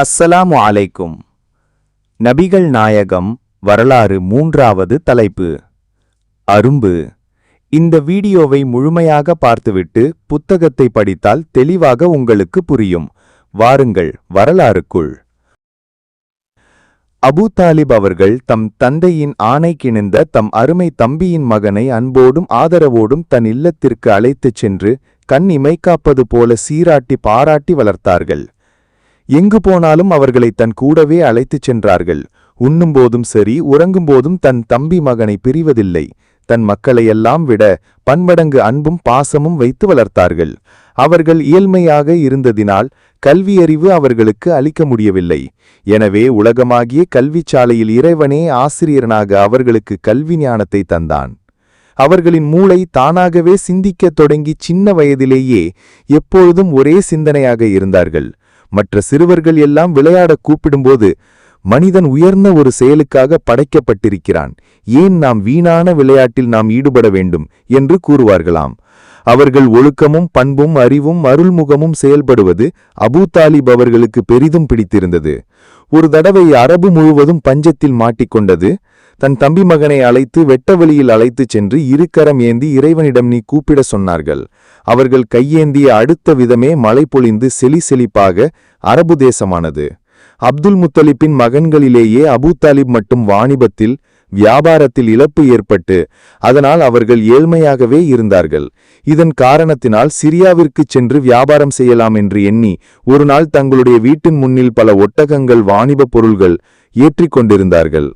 அஸ்ஸலாமு அலைக்கும். நபிகள் நாயகம் வரலாறு மூன்றாவது தலைப்பு. அரும்பு. இந்த வீடியோவை முழுமையாக பார்த்துவிட்டு புத்தகத்தை படித்தால் தெளிவாக உங்களுக்கு புரியும். வாருங்கள் வரலாறுக்குள். அபூ தாலிப் அவர்கள் தம் தந்தையின் ஆணை கிணிந்த தம் அருமை தம்பியின் மகனை அன்போடும் ஆதரவோடும் தன் இல்லத்திற்கு அழைத்துச் சென்று கண் இமைக்காப்பது போல சீராட்டி பாராட்டி வளர்த்தார்கள். எங்கு போனாலும் அவர்களை தன் கூடவே அழைத்துச் சென்றார்கள். உண்ணும்போதும் சரி உறங்கும்போதும் தன் தம்பி மகனை பிரிவதில்லை. தன் மக்களையெல்லாம் விட பன்மடங்கு அன்பும் பாசமும் வைத்து வளர்த்தார்கள். அவர்கள் இயல்மையாக இருந்ததினால் கல்வியறிவு அவர்களுக்கு அளிக்க முடியவில்லை. எனவே உலகமாகிய கல்விச்சாலையில் இறைவனே ஆசிரியரனாக அவர்களுக்கு கல்வி ஞானத்தை தந்தான். அவர்களின் மூளை தானாகவே சிந்திக்கத் தொடங்கி சின்ன வயதிலேயே எப்பொழுதும் ஒரே சிந்தனையாக இருந்தார்கள். மற்ற சிறுவர்கள் எல்லாம் விளையாட கூப்பிடும்போது மனிதன் உயர்ந்த ஒரு செயலுக்காக படைக்கப்பட்டிருக்கிறான். ஏன் நாம் வீணான விளையாட்டில் நாம் ஈடுபட வேண்டும் என்று கூறுவார்களாம். அவர்கள் ஒழுக்கமும் பண்பும் அறிவும் அருள்முகமும் செயல்படுவது அபூ தாலிப் அவர்களுக்கு பெரிதும் பிடித்திருந்தது. ஒரு தடவை அரபு முழுவதும் பஞ்சத்தில் மாட்டிக்கொண்டது. தன் தம்பி மகனை அழைத்து வெட்டவெளியில் அழைத்துச் சென்று இருக்கரம் ஏந்தி இறைவனிடம் நீ கூப்பிட சொன்னார்கள். அவர்கள் கையேந்திய அடுத்த விதமே மழை பொழிந்து செலி செழிப்பாக அரபு தேசமானது. அப்துல் முத்தலிப்பின் மகன்களிலேயே அபூ தாலிப் மட்டும் வாணிபத்தில் வியாபாரத்தில் இழப்பு ஏற்பட்டு அதனால் அவர்கள் ஏழ்மையாகவே இருந்தார்கள். இதன் காரணத்தினால் சிரியாவிற்கு சென்று வியாபாரம் செய்யலாம் என்று எண்ணி ஒருநாள் தங்களுடைய வீட்டின் முன்னில் பல ஒட்டகங்கள் வாணிப பொருள்கள் ஏற்றிக்கொண்டிருந்தார்கள்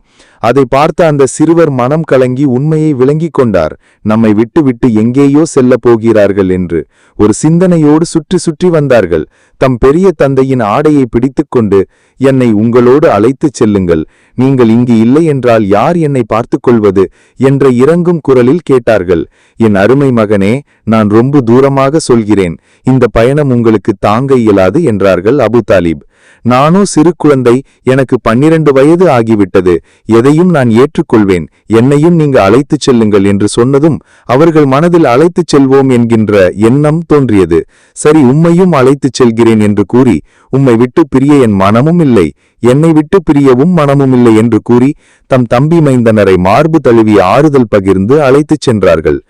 அதை பார்த்த அந்த சிறுவர் மனம் கலங்கி உண்மையை விளங்கிக் கொண்டார். நம்மை விட்டுவிட்டு எங்கேயோ செல்லப் போகிறார்கள் என்று. ஒரு சிந்தனையோடு சுற்றி சுற்றி வந்தார்கள். தம் பெரிய தந்தையின் ஆடையை பிடித்துக்கொண்டு என்னை உங்களோடு அழைத்துச் செல்லுங்கள். நீங்கள் இங்கு இல்லை என்றால் யார் என்னை பார்த்துக் கொள்வது என்ற இறங்கும் குரலில் கேட்டார்கள். என் அருமை மகனே நான் ரொம்ப தூரமாக சொல்கிறேன். இந்த பயணம் உங்களுக்கு தாங்க இயலாது என்றார்கள் அபு தாலிப். நானோ சிறு குழந்தை எனக்கு பன்னிரண்டு வயது ஆகிவிட்டது. எதை அதையும் நான் ஏற்றுக்கொள்வேன். என்னையும் நீங்க அழைத்துச் செல்லுங்கள் என்று சொன்னதும் அவர்கள் மனதில் அழைத்துச் செல்வோம் என்கின்ற எண்ணம் தோன்றியது. சரி உம்மையும் அழைத்துச் செல்கிறேன் என்று கூறி உம்மை விட்டு பிரிய என் மனமும் இல்லை. என்னை விட்டு பிரியவும் மனமும் இல்லை என்று கூறி தம் தம்பி மைந்தனரை மார்பு தழுவி ஆறுதல் பகிர்ந்து அழைத்துச் சென்றார்கள்.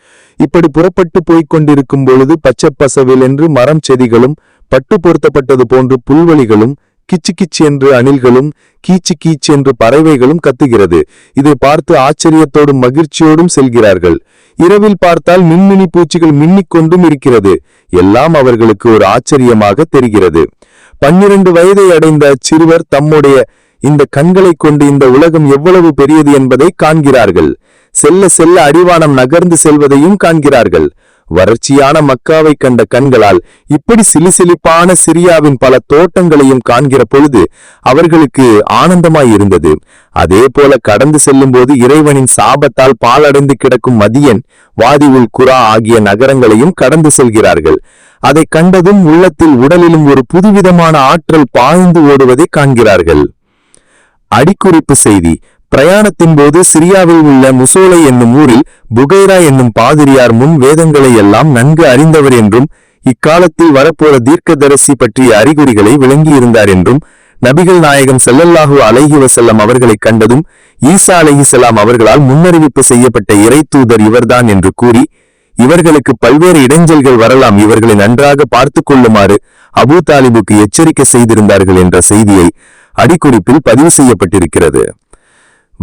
இப்படி புறப்பட்டு போய்க் கொண்டிருக்கும் பொழுது பச்சப்பசவில் என்று மரம் செடிகளும் பட்டு பொருத்தப்பட்டது போன்று புல்வெளிகளும் கிச்சு கிச்சு என்று அணில்களும் கீச்சு கீச்சு என்று பறவைகளும் கத்துகிறது. இதை பார்த்து ஆச்சரியத்தோடும் மகிழ்ச்சியோடும் செல்கிறார்கள். இரவில் பார்த்தால் மின்மினி பூச்சிகள் மின்னிக் கொண்டும் இருக்கிறது. எல்லாம் அவர்களுக்கு ஒரு ஆச்சரியமாக தெரிகிறது. பன்னிரண்டு வயதை அடைந்த சிறுவர் தம்முடைய இந்த கண்களை கொண்டு இந்த உலகம் எவ்வளவு பெரியது என்பதை காண்கிறார்கள். செல்ல செல்ல அடிவானம் நகர்ந்து செல்வதையும் காண்கிறார்கள். வறட்சியான மக்காவை கண்ட கண்களால் இப்படி சிலிசிலிப்பான சிரியாவின் பல தோட்டங்களையும் காண்கிற பொழுது அவர்களுக்கு ஆனந்தமாயிருந்தது. அதே போல கடந்து செல்லும்போது இறைவனின் சாபத்தால் பாலடைந்து கிடக்கும் மதியன் வாதி உல் குரா ஆகிய நகரங்களையும் கடந்து செல்கிறார்கள். அதை கண்டதும் உள்ளத்தில் உடலிலும் ஒரு புதுவிதமான ஆற்றல் பாய்ந்து ஓடுவதை காண்கிறார்கள். அடிக்குறிப்பு செய்தி பிரயாணத்தின் போது சிரியாவில் உள்ள முசோலை என்னும் ஊரில் புகைரா என்னும் பாதிரியார் முன் வேதங்களை எல்லாம் நன்கு அறிந்தவர் என்றும் இக்காலத்தில் வரப்போற தீர்க்கதரிசி பற்றிய அறிகுறிகளை விளங்கியிருந்தார் என்றும் நபிகள் நாயகம் செல்லல்லாஹு அலைஹி வசல்லம் அவர்களை கண்டதும் ஈசா அலைஹிசலாம் அவர்களால் முன்னறிவிப்பு செய்யப்பட்ட இறை தூதர் இவர்தான் என்று கூறி இவர்களுக்கு பல்வேறு இடைஞ்சல்கள் வரலாம் இவர்களை நன்றாக பார்த்து கொள்ளுமாறு அபூ தாலிபுக்கு எச்சரிக்கை செய்திருந்தார்கள் என்ற செய்தியை அடிக்குறிப்பில் பதிவு செய்யப்பட்டிருக்கிறது.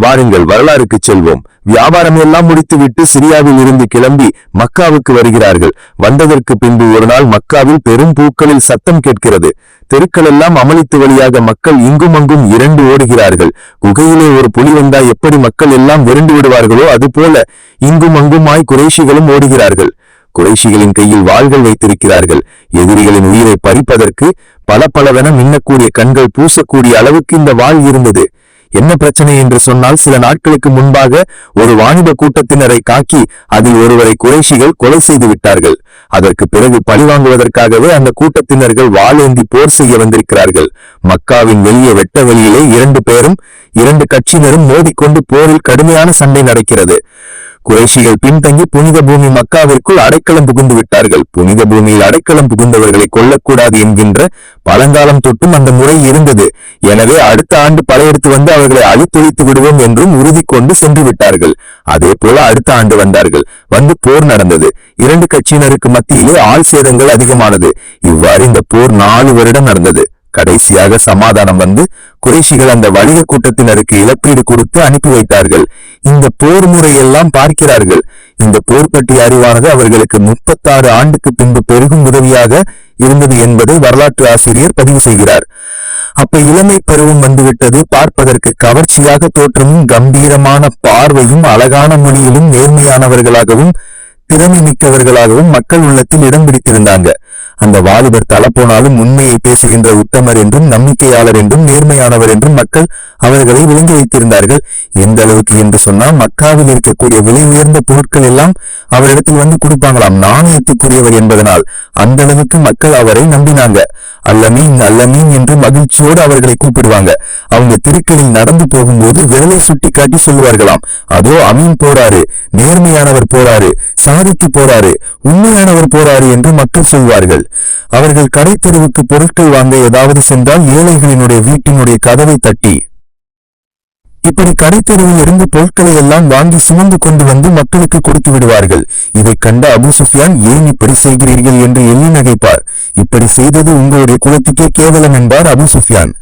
வாருங்கள் வரலாறுக்கு செல்வோம். வியாபாரம் எல்லாம் முடித்துவிட்டு சிரியாவில் இருந்து கிளம்பி மக்காவுக்கு வருகிறார்கள். வந்ததற்கு பின்பு ஒரு நாள் மக்காவில் பெரும் பூக்களில் சத்தம் கேட்கிறது. தெருக்கள் எல்லாம் அமளித்து வழியாக மக்கள் இங்கும் அங்கும் இரண்டு ஓடுகிறார்கள். குகையிலே ஒரு புலி வந்தா எப்படி மக்கள் எல்லாம் விரண்டு விடுவார்களோ அதுபோல இங்கும் அங்குமாய் குறைஷிகளும் ஓடுகிறார்கள். குறைஷிகளின் கையில் வாள்கள் வைத்திருக்கிறார்கள். எதிரிகளின் உயிரை பறிப்பதற்கு பல பலவென மின்னக்கூடிய கண்கள் பூசக்கூடிய அளவுக்கு இந்த வாள் இருந்தது. என்ன பிரச்சனை என்று சொன்னால் சில நாட்களுக்கு முன்பாக ஒரு வாணிப கூட்டத்தினரை காக்கி அதில் ஒருவரை குறைஷிகள் கொலை செய்து விட்டார்கள். அதற்கு பிறகு பழிவாங்குவதற்காகவே அந்த கூட்டத்தினர்கள் வாளேந்தி போர் செய்ய வந்திருக்கிறார்கள். மக்காவின் வெளியே வெட்ட வெளியிலே இரண்டு பேரும் இரண்டு கட்சியினரும் மோதிக்கொண்டு போரில் கடுமையான சண்டை நடக்கிறது. குறைஷிகள் பின்தங்கி புனித பூமி மக்காவிற்குள் அடைக்கலம் புகுந்து விட்டார்கள். புனித பூமியில் அடைக்கலம் புகுந்தவர்களை கொல்லக்கூடாது என்கின்ற பழங்காலம் தொட்டும் அந்த முறை இருந்தது. எனவே அடுத்த ஆண்டு படையெடுத்து வந்து அவர்களை அழித்தொழித்து விடுவோம் என்றும் உறுதி கொண்டு சென்று விட்டார்கள். அதே போல அடுத்த ஆண்டு வந்தார்கள். வந்து போர் நடந்தது. இரண்டு கட்சியினருக்கு மத்தியிலே ஆள் சேதங்கள் அதிகமானது. இவ்வாறு இந்த போர் நாலு வருடம் நடந்தது. கடைசியாக சமாதானம் வந்து குறைஷிகள் அந்த வணிக கூட்டத்தினருக்கு இழப்பீடு கொடுத்து அனுப்பி வைத்தார்கள். இந்த போர் முறையெல்லாம் பார்க்கிறார்கள். இந்த போர் பற்றி அறிவானது அவர்களுக்கு முப்பத்தாறு ஆண்டுக்கு பின்பு பெருகும் உதவியாக இருந்தது என்பதை வரலாற்று ஆசிரியர் பதிவு செய்கிறார். அப்ப இளமை பருவம் வந்துவிட்டது. பார்ப்பதற்கு கவர்ச்சியாக தோற்றமும் கம்பீரமான பார்வையும் அழகான மொழியிலும் நேர்மையானவர்களாகவும் திறமை மிக்கவர்களாகவும் மக்கள் உள்ளத்தில் இடம் பிடித்திருந்தாங்க. அந்த வாலிபர் தலப்போனாலும் உண்மையை பேசுகின்ற உத்தமர் என்றும் நம்பிக்கையாளர் என்றும் நேர்மையானவர் என்றும் மக்கள் அவர்களை விளங்கி வைத்திருந்தார்கள். எந்த அளவுக்கு என்று சொன்னால் மக்காவில் இருக்கக்கூடிய விலை உயர்ந்த பொருட்கள் எல்லாம் அவரிடத்தில் வந்து கொடுப்பாங்களாம். நாணயத்துக்குரியவர் என்பதனால் அந்த அளவுக்கு மக்கள் அவரை நம்பினாங்க. அல்லமீன் அல்லமீன் என்று மகிழ்ச்சியோடு அவர்களை கூப்பிடுவாங்க. அவங்க திருக்கலில் நடந்து போகும்போது விரலை சுட்டி காட்டி சொல்லுவார்களாம். அதோ அமீன் போறாரு. நேர்மையானவர் போறாரு. சாதிக்கு போறாரு. உண்மையானவர் போறாரு என்று மக்கள் சொல்வார்கள். அவர்கள் கடைத்தெருவுக்கு பொருட்கள் வாங்க ஏதாவது சென்றால் ஏழைகளினுடைய வீட்டினுடைய கதவை தட்டி இப்படி கடைத்தெருவில் இருந்து பொருட்களை எல்லாம் வாங்கி சுமந்து கொண்டு வந்து மக்களுக்கு கொடுத்து விடுவார்கள். இதை கண்ட அபு சுஃபியான் ஏன் இப்படி செய்கிறீர்கள்? என்று எண்ணி நகைப்பார். இப்படி செய்தது உங்களுடைய குலத்துக்கே கேவலம் என்பார் அபு சுஃபியான்.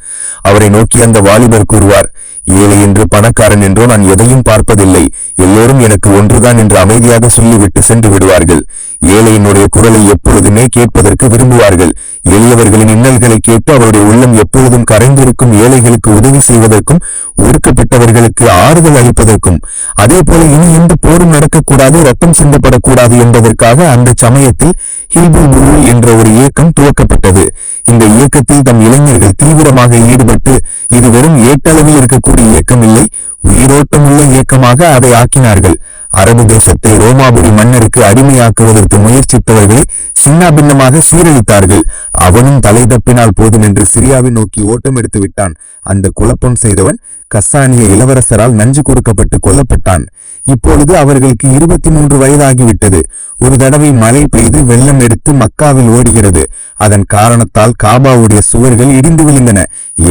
அவரை நோக்கி அந்த வாலிபர் கூறுவார் ஏழை என்று பணக்காரன் என்றோ நான் எதையும் பார்ப்பதில்லை. எல்லோரும் எனக்கு ஒன்றுதான் என்று அமைதியாக சொல்லிவிட்டு சென்று விடுவார்கள். ஏழையினுடைய குரலை எப்பொழுதுமே கேட்பதற்கு விரும்புவார்கள். எளியவர்களின் இன்னல்களை கேட்டு அவருடைய உள்ளம் எப்பொழுதும் கரைந்திருக்கும் ஏழைகளுக்கு உதவி செய்வதற்கும் ஒடுக்கப்பட்டவர்களுக்கு ஆறுதல் அளிப்பதற்கும் அதே போல இனி எந்த போரும் நடக்கக்கூடாது ரத்தம் சிந்தப்படக்கூடாது என்பதற்காக அந்த சமயத்தில் ஹில்பு குரு என்ற ஒரு இயக்கம் துவக்கப்பட்டது. இந்த இயக்கத்தில் தம் இளைஞர்கள் தீவிரமாக ஈடுபட்டு இது வெறும் ஏட்டளவில் இருக்கக்கூடிய இயக்கம் இல்லை உயிரோட்டமுள்ள இயக்கமாக அதை ஆக்கினார்கள். அரபு தேசத்தை ரோமாபுரி மன்னருக்கு அடிமையாக்குவதற்கு முயற்சித்தவர்களை சின்னாபின்னமாக சீரழித்தார்கள். அவனும் தலை தப்பினால் போதும் என்று சிரியாவை நோக்கி ஓட்டம் எடுத்து விட்டான். அந்த குழப்பம் செய்தவன் கஸ்ஸானிய இளவரசரால் நஞ்சு கொடுக்கப்பட்டு கொல்லப்பட்டான். இப்பொழுது அவர்களுக்கு இருபத்தி மூன்று வயதாகிவிட்டது. ஒரு தடவை மழை பெய்து வெள்ளம் எடுத்து மக்காவில் ஓடுகிறது. அதன் காரணத்தால் காபாவுடைய சுவர்கள் இடிந்து விழுந்தன.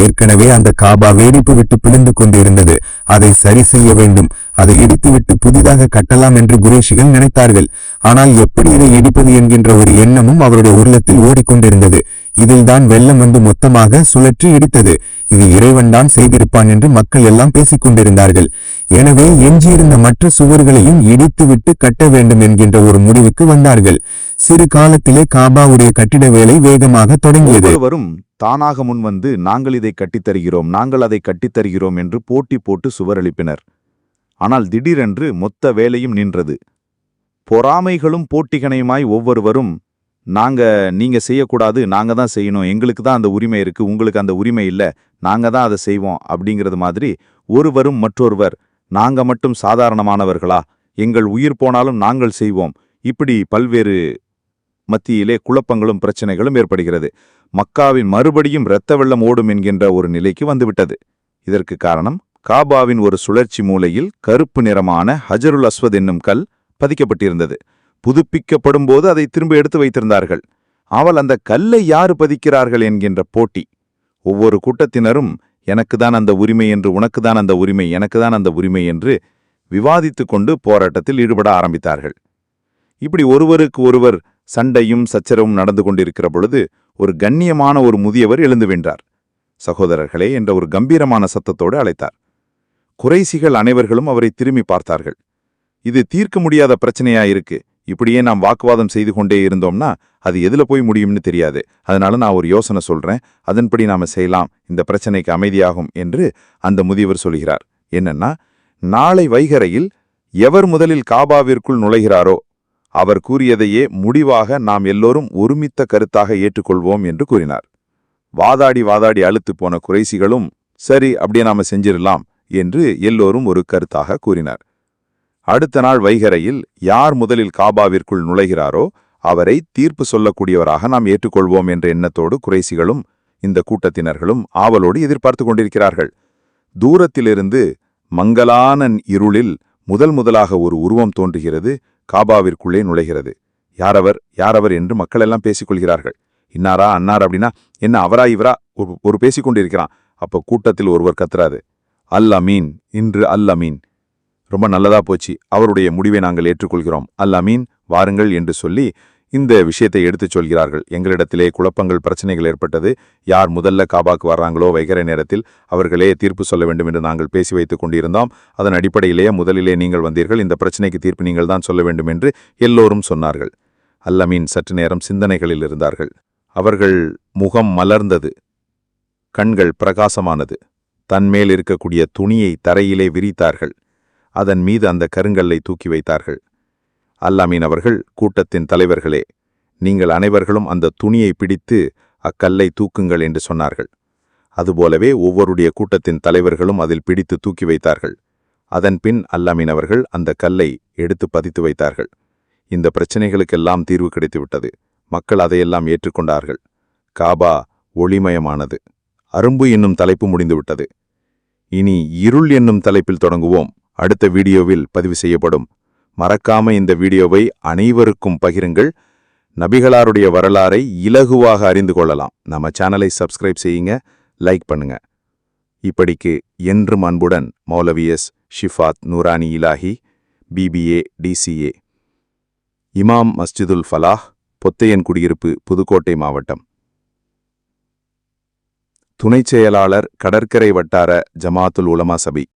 ஏற்கனவே அந்த காபா வேடிப்பு விட்டு பிழிந்து கொண்டிருந்தது. அதை சரி செய்ய வேண்டும். அதை இடித்துவிட்டு புதிதாக கட்டலாம் என்று குரேஷிகள் நினைத்தார்கள். ஆனால் எப்படி இதை இடிப்பது என்கின்ற ஒரு எண்ணமும் அவருடைய உள்ளத்தில் ஓடிக்கொண்டிருந்தது. இதில்தான் வெள்ளம் வந்து மொத்தமாக சுழற்றி இடித்தது. இது இறைவன்தான் செய்திருப்பான் என்று மக்கள் எல்லாம் பேசிக் கொண்டிருந்தார்கள். எனவே எஞ்சியிருந்த மற்ற சுவர்களையும் இடித்துவிட்டு கட்ட வேண்டும் என்கின்ற ஒரு முடிவுக்கு வந்தார்கள். சிறு காலத்திலே காபாவுடைய கட்டிட வேலை வேகமாக தொடங்கியது. வரும் தானாக முன்வந்து நாங்கள் இதை கட்டித்தருகிறோம் நாங்கள் அதை கட்டித் தருகிறோம் என்று போட்டி போட்டு சுவர் எழுப்பினர் ஆனால் திடீரென்று மொத்த வேலையும் நின்றது. பொறாமைகளும் போட்டிகனையுமாய் ஒவ்வொருவரும் நாங்க நீங்க செய்யக்கூடாது நாங்க தான் செய்யணும் எங்களுக்கு தான் அந்த உரிமை இருக்கு உங்களுக்கு அந்த உரிமை இல்ல நாங்க தான் அதை செய்வோம் அப்படிங்கிறது மாதிரி ஒருவரும் மற்றொருவர் நாங்க மட்டும் சாதாரணமானவர்களா எங்கள் உயிர் போனாலும் நாங்கள் செய்வோம். இப்படி பல்வேறு மத்தியிலே குழப்பங்களும் பிரச்சனைகளும் ஏற்படுகிறது. மக்காவின் மறுபடியும் இரத்த வெள்ளம் ஓடும் என்கின்ற ஒரு நிலைக்கு வந்துவிட்டது. இதற்கு காரணம் காபாவின் ஒரு சுழற்சி மூலையில் கருப்பு நிறமான ஹஜருல் அஸ்வத் என்னும் கல் பதிக்கப்பட்டிருந்தது. புதுப்பிக்கப்படும் போது அதை திரும்ப எடுத்து வைத்திருந்தார்கள். அவள் அந்த கல்லை யாரு பதிக்கிறார்கள் என்கின்ற போட்டி. ஒவ்வொரு கூட்டத்தினரும் எனக்கு தான் அந்த உரிமை என்று உனக்கு தான் அந்த உரிமை எனக்கு தான் அந்த உரிமை என்று விவாதித்துக் கொண்டு போராட்டத்தில் ஈடுபட ஆரம்பித்தார்கள். இப்படி ஒருவருக்கு ஒருவர் சண்டையும் சச்சரவும் நடந்து கொண்டிருக்கிற பொழுது ஒரு கண்ணியமான ஒரு முதியவர் எழுந்து வென்றார். சகோதரர்களே என்ற ஒரு கம்பீரமான சத்தத்தோடு அழைத்தார். குறைசிகள் அனைவர்களும் அவரை திரும்பி பார்த்தார்கள். இது தீர்க்க முடியாத பிரச்சனையா இருக்கு இப்படியே நாம் வாக்குவாதம் செய்து கொண்டே இருந்தோம்னா அது எதுல போய் முடியும்னு தெரியாது. அதனால நான் ஒரு யோசனை சொல்றேன். அதன்படி நாம செய்யலாம். இந்த பிரச்சனைக்கு அமைதியாகும் என்று அந்த முதியவர் சொல்கிறார். என்னன்னா நாளை வைகரையில் எவர் முதலில் காபாவிற்குள் நுழைகிறாரோ அவர் கூறியதையே முடிவாக நாம் எல்லோரும் ஒருமித்த கருத்தாக ஏற்றுக்கொள்வோம் என்று கூறினார். வாதாடி வாதாடி அழுத்து போன குறைசிகளும் சரி அப்படியே நாம செஞ்சிடலாம் என்று எல்லோரும் ஒரு கருத்தாக கூறினார். அடுத்த நாள் வைகரையில் யார் முதலில் காபாவிற்குள் நுழைகிறாரோ அவரை தீர்ப்பு சொல்லக்கூடியவராக நாம் ஏற்றுக்கொள்வோம் என்ற எண்ணத்தோடு குறைசிகளும் இந்த கூட்டத்தினர்களும் ஆவலோடு எதிர்பார்த்து கொண்டிருக்கிறார்கள். தூரத்திலிருந்து மங்கலான இருளில் முதல் முதலாக ஒரு உருவம் தோன்றுகிறது காபாவிற்குள்ளே நுழைகிறது. யாரவர் யாரவர் என்று மக்களெல்லாம் பேசிக்கொள்கிறார்கள். இன்னாரா அன்னார் அப்படின்னா என்ன அவரா இவரா? ஒரு- பேசிக்கொண்டிருக்கிறான். அப்போ கூட்டத்தில் ஒருவர் கத்துறாது அல் அமீன் இன்று அல் அமீன் ரொம்ப நல்லதா போச்சு. அவருடைய முடிவை நாங்கள் ஏற்றுக்கொள்கிறோம். அல் அமீன் வாருங்கள் என்று சொல்லி இந்த விஷயத்தை எடுத்துச் சொல்கிறார்கள். எங்களிடத்திலே குழப்பங்கள் பிரச்சனைகள் ஏற்பட்டது. யார் முதல்ல காபாக்கு வர்றாங்களோ வைகிற நேரத்தில் அவர்களே தீர்ப்பு சொல்ல வேண்டும் என்று நாங்கள் பேசி வைத்துக் கொண்டிருந்தோம். அதன் அடிப்படையிலேயே முதலிலே நீங்கள் வந்தீர்கள். இந்த பிரச்சனைக்கு தீர்ப்பு நீங்கள் தான் சொல்ல வேண்டும் என்று எல்லோரும் சொன்னார்கள். அல்லமீன் சற்று நேரம் சிந்தனைகளில் இருந்தார்கள். அவர்கள் முகம் மலர்ந்தது. கண்கள் பிரகாசமானது. தன்மேல் இருக்கக்கூடிய துணியை தரையிலே விரித்தார்கள். அதன் மீது அந்த கருங்கல்லை தூக்கி வைத்தார்கள். அல்லாமீன் அவர்கள் கூட்டத்தின் தலைவர்களே நீங்கள் அனைவர்களும் அந்த துணியை பிடித்து அக்கல்லை தூக்குங்கள் என்று சொன்னார்கள். அதுபோலவே ஒவ்வொருடைய கூட்டத்தின் தலைவர்களும் அதில் பிடித்து தூக்கி வைத்தார்கள். அதன் பின் அல்லாமீன் அவர்கள் அந்த கல்லை எடுத்து பதித்து வைத்தார்கள். இந்த பிரச்சனைகளுக்கெல்லாம் தீர்வு கிடைத்துவிட்டது. மக்கள் அதையெல்லாம் ஏற்றுக்கொண்டார்கள். காபா ஒளிமயமானது. அரும்பு என்னும் தலைப்பு முடிந்துவிட்டது. இனி இருள் என்னும் தலைப்பில் தொடங்குவோம். அடுத்த வீடியோவில் பதிவு செய்யப்படும். மறக்காம இந்த வீடியோவை அனைவருக்கும் பகிருங்கள். நபிகளாருடைய வரலாறை இலகுவாக அறிந்து கொள்ளலாம். நம்ம சேனலை சப்ஸ்கிரைப் செய்யுங்க லைக் பண்ணுங்க. இப்படிக்கு என்றும் அன்புடன் மௌலவியஸ் ஷிஃபாத் நூரானி இலாஹி பிபிஏ டிசிஏ இமாம் மஸ்ஜிதுல் ஃபலாஹ் பொத்தையன் குடியிருப்பு புதுக்கோட்டை மாவட்டம். துணைச் செயலாளர் கடற்கரை வட்டார ஜமாத்துல் உலமா சபி.